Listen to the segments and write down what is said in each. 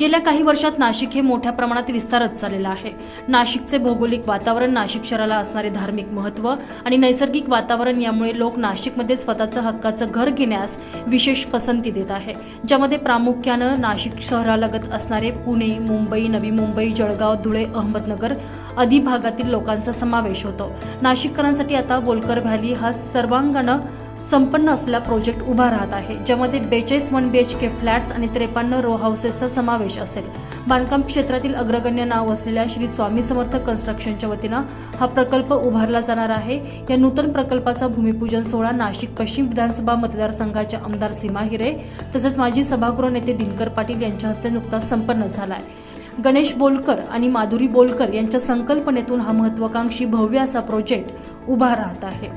गेल्या काही वर्षात नाशिक हे मोठ्या प्रमाणात विस्तारत चाललेलं आहे. नाशिकचे भौगोलिक वातावरण नाशिक शहराला असणारे धार्मिक महत्त्व आणि नैसर्गिक वातावरण यामुळे लोक नाशिकमध्ये स्वतःचं हक्काचं घर घेण्यास विशेष पसंती देत आहे. ज्यामध्ये प्रामुख्यानं नाशिक शहरालगत असणारे पुणे मुंबई नवी मुंबई जळगाव धुळे अहमदनगर आदी भागातील लोकांचा समावेश होतो. नाशिककरांसाठी आता बोलकर व्हॅली हा सर्वांगानं संपन्न असलेला प्रोजेक्ट उभा राहत आहे ज्यामध्ये बेचाळीस one B H K flats आणि त्रेपन्न रो हाऊसेसचा समावेश असेल. बांधकाम क्षेत्रातील अग्रगण्य नाव असलेल्या श्री स्वामी समर्थ कन्स्ट्रक्शनच्या वतीनं हा प्रकल्प उभारला जाणार आहे. या नूतन प्रकल्पाचा भूमिपूजन सोहळा नाशिक पश्चिम विधानसभा मतदारसंघाच्या आमदार सीमा हिरे तसंच माजी सभागृह नेते दिनकर पाटील यांच्या हस्ते नुकताच संपन्न झाला आहे गणेश बोलकर आणि माधुरी बोलकर यांच्या संकल्पनेतून हा महत्वाकांक्षी भव्य असा प्रोजेक्ट उभा राहत आहे.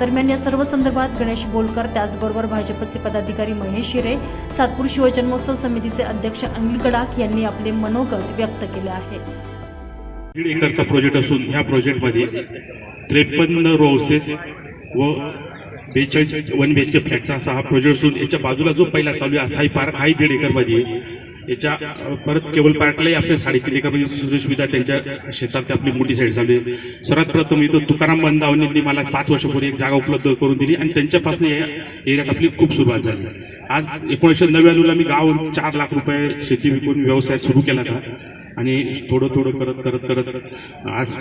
दरम्यान या सर्व संदर्भात गणेश बोलकर त्याचबरोबर भाजपचे पदाधिकारी महेश हिरे सातपूर शिवजन्मोत्सव समितीचे अध्यक्ष अनिल गडाख यांनी आपले मनोगत व्यक्त केले आहे. दीड एकरचा प्रोजेक्ट असून ह्या प्रोजेक्टमध्ये त्रेपन्न रोसेस व बेचाळीस वन बी एच के फ्लॅटचा असा हा प्रोजेक्ट असून याच्या बाजूला जो पहिला चालू आहे असाही पार्क हाही दीड एकरमध्ये याच्या परत केबल पार्कलाही आपल्या साडेतीन एका सुविधा सुविधा त्यांच्या शेतात आपली मोठी साईड चालू आहे सर्वात प्रथम इथं तुकाराम बंदावनींनी मला पाच वर्षापूर्वी एक जागा उपलब्ध करून दिली आणि त्यांच्यापासून या एरियात आपली खूप सुरुवात झाली. आज एकोणीसशे नव्याण्णवला मी गाव चार लाख रुपये शेती विकून व्यवसाय सुरू केला होता. आणि थोडं थोडं करत करत करत आज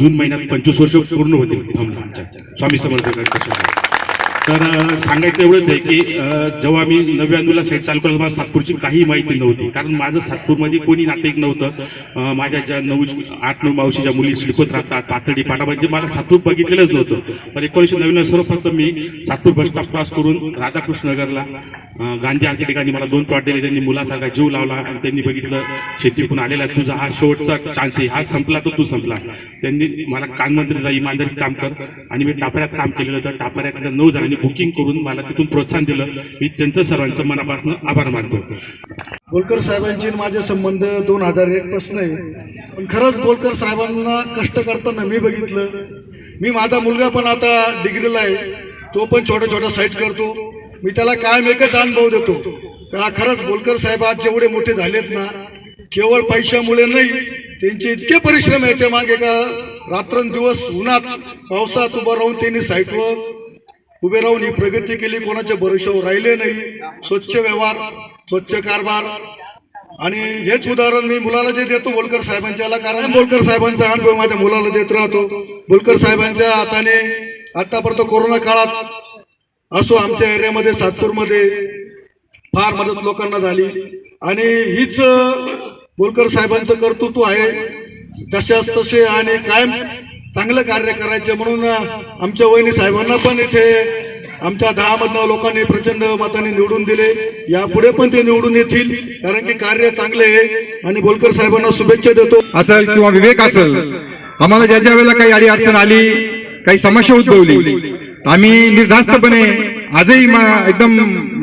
जून महिन्यात पंचवीस वर्ष पूर्ण होतील. आमच्या स्वामी समर्थ. तर सांगायचं एवढंच आहे की जेव्हा मी नव्याण्णवला साईड चालू करायला मला सातपूरची काही माहिती नव्हती. कारण माझं सातपूरमध्ये कोणी नातेक नव्हतं. माझ्या ज्या नऊ आठ नऊ मावशीच्या मुली शिकवत राहतात पाथर्डी पाटा म्हणजे मला सातपूर बघितलेलंच नव्हतं. पण एकोणीसशे नव्याण्णव सर्वप्रथम मी सातपूर बस स्टॉप क्रॉस करून राधाकृष्णनगरला गांधी अं, गांधी आर्किटेक्टांनी मला दोन प्लॉट दिले. त्यांनी मुलासारखा जीव लावला आणि त्यांनी बघितलं शेतीतून आलेला तुझा हा शेवटचा चान्स आहे. हा संपला तर तू संपला. त्यांनी मला कानमंत्रीला इमानदारी काम कर. आणि मी टापऱ्यात काम केलेलं होतं. टापऱ्यातल्या नऊ जणांनी बुकिंग करून मला तिथून प्रोत्साहन दिलं. मी त्यांचं सर्वांचं मनापासून आभार मानतो. बोलकर साहेबांचे माझे संबंध दोन हजार एक पासून आहे. पण खरंच बोलकर साहेबांना कष्ट करताना मी बघितलं. मी माझा मुलगा पण आता डिग्रीला आहे. तो पण छोटा छोटा साईट करतो. मी त्याला कायम एकच अनुभव देतो. का खरंच बोलकर साहेब आज जेवढे मोठे झालेत ना केवळ पैशामुळे नाही त्यांचे इतके परिश्रम याच्या मागे का रात्रंदिवस उन्हात पावसात उभं राहून त्यांनी साईटवर उभे राहून ही प्रगती केली कोणाच्या भरोशावर राहिले नाही. स्वच्छ व्यवहार स्वच्छ कारभार. आणि हेच उदाहरण मी मुलाला जे देतो बोलकर साहेबांच्याला कारण बोलकर साहेबांचा अनुभव माझ्या मुलाला देत राहतो. बोलकर साहेबांच्या हाताने आतापर्यंत कोरोना काळात असो आमच्या एरियामध्ये सातपूरमध्ये फार मदत लोकांना झाली. आणि हीच बोलकर साहेबांचं कर्तृत्व आहे. तशाच तसे आणि कायम चांगलं कार्य करायचे म्हणून आमच्या वहिनी साहेबांना पण इथे आमच्या दहा मधनं लोकांनी प्रचंड मताने निवडून दिले. यापुढे पण ते निवडून येतील कारण की कार्य चांगले आहे. आणि बोलकर साहेबांना शुभेच्छा देतो. असेल किंवा विवेक असेल आम्हाला ज्या ज्या वेळेला काही अडी अडचण आली काही समस्या उद्भवली आम्ही निर्धास्तपणे आजही एकदम एकदम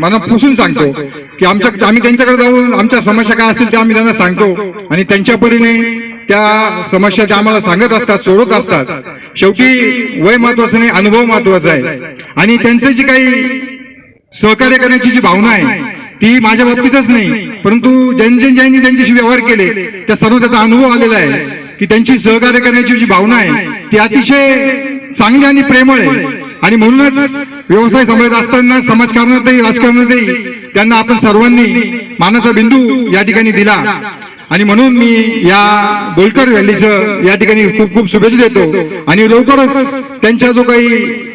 मनापासून सांगतो की आमच्या आम्ही त्यांच्याकडे जाऊन आमच्या समस्या काय असतील त्या आम्ही त्यांना सांगतो. आणि त्यांच्या परीने त्या समस्या त्या आम्हाला सांगत असतात सोडवत असतात. शेवटी वय महत्वाचं नाही अनुभव महत्त्वाचा आहे. आणि त्यांचं जी काही सहकार्य करण्याची जी भावना आहे ती माझ्या बाबतीतच नाही. परंतु ज्यांनी ज्यांनी त्यांच्याशी व्यवहार केले त्या सर्व त्याचा अनुभव आलेला आहे की त्यांची सहकार्य करण्याची जी भावना आहे ती अतिशय चांगली आणि प्रेमळ आहे. आणि म्हणूनच व्यवसाय सांभाळत असताना समाजकारणातही राजकारणातही त्यांना आपण सर्वांनी मानाचा बिंदू या ठिकाणी दिला. आणि म्हणून मी या बोलकर व्हॅलीचं या ठिकाणी खूप खूप शुभेच्छा देतो. आणि लवकरच त्यांच्या जो काही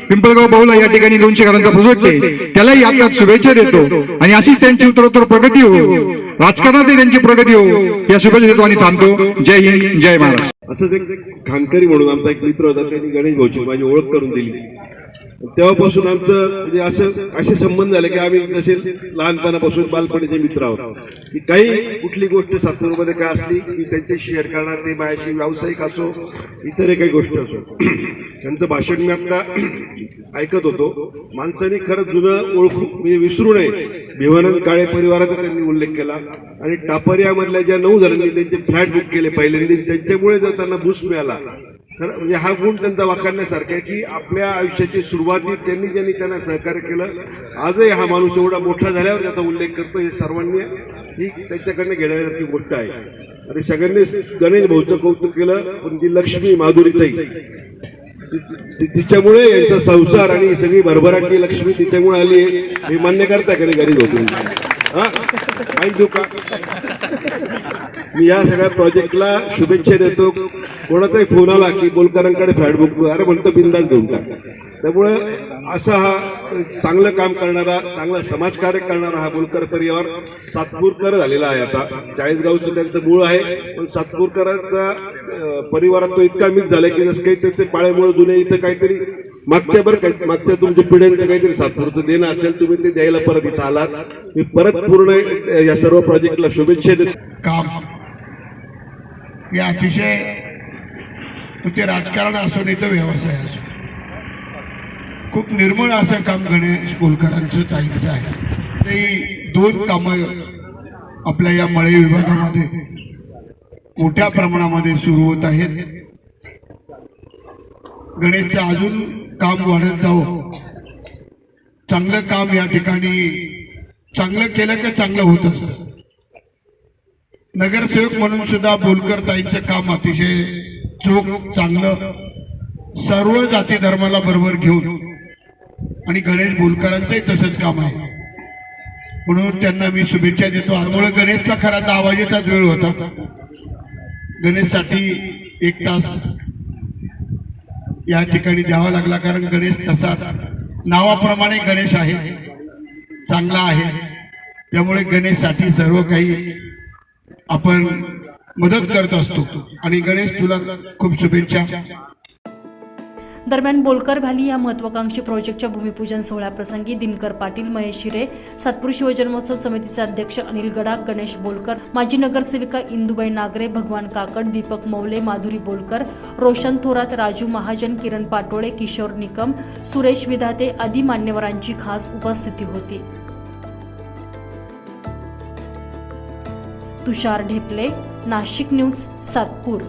पिंपळगाव बहुला या ठिकाणी दोनशे घरांचा प्रोजेक्ट आहे त्यालाही आपल्यात शुभेच्छा देतो. आणि अशीच त्यांची उत्तरोत्तर प्रगती हो राजकारणातही त्यांची प्रगती हो या शुभेच्छा देतो आणि थांबतो. जय हिंद जय महाराष्ट्र. असंच एक खानकरी म्हणून आमचा एक मित्र होता त्यांनी गणेश भाऊची माझी ओळख करून दिली. तेव्हापासून आमचं म्हणजे असं असे संबंध झाले की आम्ही जसे लहानपणापासून बालपणीचे मित्र आहोत. की काही कुठली गोष्ट सातूरमध्ये काय असली की त्यांच्याशी शेअर करणार ते माझ्याशी व्यावसायिक असो इतर काही गोष्ट असो. त्यांचं भाषण मी आता ऐकत होतो. माणसाने खरंच जुनं ओळखू म्हणजे विसरू नये. भिवानंद काळे परिवाराचा त्यांनी उल्लेख केला. आणि टापरियामधल्या ज्या नऊ जणांनी त्यांचे फ्लॅट बुक केले पहिल्यांदा त्यांच्यामुळे जर त्यांना बूस्ट मिळाला खरं म्हणजे हा गुण त्यांचा वाखाणण्यासारखा आहे की आपल्या आयुष्याची सुरुवातीत त्यांनी ज्यांनी त्यांना सहकार्य केलं आजही हा माणूस एवढा मोठा झाल्यावर त्याचा उल्लेख करतो हे सर्वांनी ही त्यांच्याकडनं घेण्यासारखी गोष्ट आहे. आणि सगळ्यांनी गणेश भाऊचं कौतुक केलं पण ती लक्ष्मी माधुरीताई तिच्यामुळे यांचा संसार आणि सगळी भरभराटी लक्ष्मी तिच्यामुळे आली हे मान्य करता का नाही गरीब होतो हा? देऊ का मी या सगळ्या प्रोजेक्टला शुभेच्छा देतो. कोणाचाही फोन आला की बोलकरांकडे फॅडबुक बुक अरे म्हणतो बिंदास घेऊन टाक. त्यामुळे असा हा चांगलं काम करणारा चांगला समाजकार्य करणारा हा बोलकर परिवार सातपूरकर झालेला आहे आता. चाळीसगावचं त्यांचं मूळ आहे पण सातपूरकरांचा परिवारात तो इतका मिक्स झाला की जसं काही त्याचे पाळेमुळे जुने इथं काहीतरी मागच्या बरं काही मागच्या तुमच्या पिढ्यांचं काहीतरी सातपूरचं देणं असेल तुम्ही ते द्यायला परत इथं आलात. मी परत पूर्ण या सर्व प्रोजेक्टला शुभेच्छा काम. हे अतिशय ते राजकारण असो नाही तर व्यवसाय असो खूप निर्मळ असं काम गणेश कोलकरांचं ताईचं आहे ते दोन कामं आपल्या या मळे विभागामध्ये मोठ्या प्रमाणामध्ये सुरू होत आहेत. गणेशचं अजून काम वाढत जावं. चांगलं काम या ठिकाणी चांगलं केलं का चांगलं होत असतं. नगरसेवक म्हणून सुद्धा बोलकर ताईंचं काम अतिशय चोख चांगलं. सर्व जाती धर्माला बरोबर घेऊन आणि गणेश बोलकरांचंही तसंच काम आहे. म्हणून त्यांना मी शुभेच्छा देतो. आजमुळे गणेशचा खरा तर वाजेचाच वेळ होता. गणेशसाठी एक तास या ठिकाणी द्यावा लागला कारण गणेश तसा नावाप्रमाणे गणेश आहे. चांगला आहे. त्यामुळे गणेशसाठी सर्व काही आपण मदत करत असतो. आणि गणेश तुला खूप शुभेच्छा. दरम्यान बोलकर व्हॅली या महत्वाकांक्षी प्रोजेक्टच्या भूमिपूजन सोहळ्याप्रसंगी दिनकर पाटील महेश शिरे सातपूर शिवजन्मोत्सव समितीचे अध्यक्ष अनिल गडाख गणेश बोलकर माजी नगरसेविका इंदुबाई नागरे भगवान काकड दीपक मौले माधुरी बोलकर रोशन थोरात राजू महाजन किरण पाटोळे किशोर निकम सुरेश विधाते आदी मान्यवरांची खास उपस्थिती होती. तुषार ढेपले नाशिक न्यूज सातपूर.